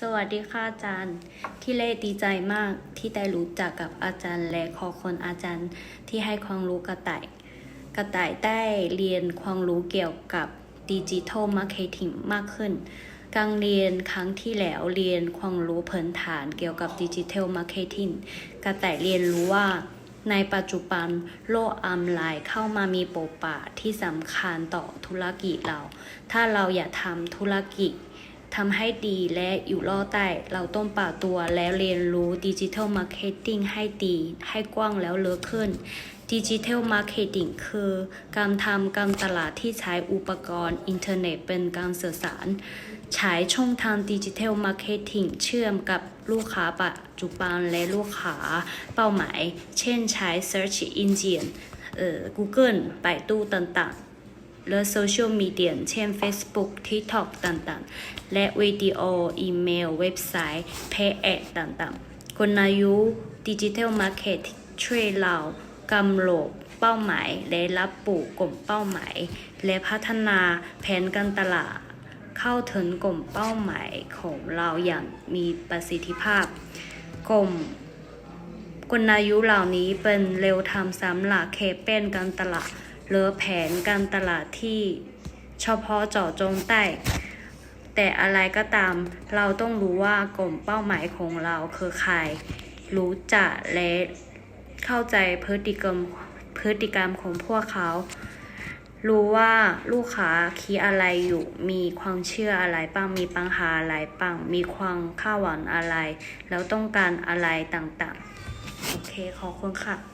สวัสดีค่ะอาจารย์ ที่เล่ดีใจมากที่ได้รู้จักกับอาจารย์ และขอคนอาจารย์ที่ให้ความรู้กระต่าย กระต่ายได้เรียนความรู้เกี่ยวกับดิจิทัลมาร์เก็ตติ้งมากขึ้นการเรียนครั้งที่แล้วเรียนความรู้พื้นฐานเกี่ยวกับดิจิทัลมาร์เก็ตติ้งกระต่ายเรียนรู้ว่าในปัจจุบันโลกออนไลน์เข้ามามีบทบาทที่สำคัญต่อธุรกิจเรา ถ้าเราอยากทำธุรกิจ ทำให้ดีและอยู่รอดได้เราต้องปรับตัวและเรียนรู้ดิจิทัลมาร์เก็ตติ้งให้ดีให้กว้างแล้วเลึกขึ้นดิจิทัลมาร์เก็ตติ้งคือการทำการตลาดที่ใช้อุปกรณ์อินเทอร์เน็ตเป็นการสื่อสาร ใช้ช่องทางดิจิทัลมาร์เก็ตติ้งเชื่อมกับลูกค้าปัจจุบันและลูกค้าเป้าหมาย เช่นใช้ Search Engine เอ่อ Google ไปตู้ต่างๆ และโซเชียลมีเดียเช่น Facebook TikTok ต่างๆ และวิดีโอ อีเมล เว็บไซต์ เพจแอดต่างๆคนอายุดิจิทัลมาร์เก็ตช่วยเรากำหนดเป้าหมาย และรับปูกลุ่มเป้าหมาย และพัฒนาแผนการตลาด เข้าถึงกลุ่มเป้าหมายของเราอย่างมีประสิทธิภาพ กลุ่มคนอายุเหล่านี้เป็นเร็วทำสำหรับเคเป็นการตลาด หรือแผนการตลาดที่เฉพาะเจาะจงใต้แต่อะไรก็ตาม เราต้องรู้ว่ากลุ่มเป้าหมายของเราคือใคร รู้จักและเข้าใจพฤติกรรมพฤติกรรมของพวกเขา รู้ว่าลูกค้าคิดอะไรอยู่ มีความเชื่ออะไรบ้าง มีปัญหาอะไรบ้าง มีความคาดหวังอะไร แล้วต้องการอะไรต่างๆ โอเค ขอบคุณค่ะ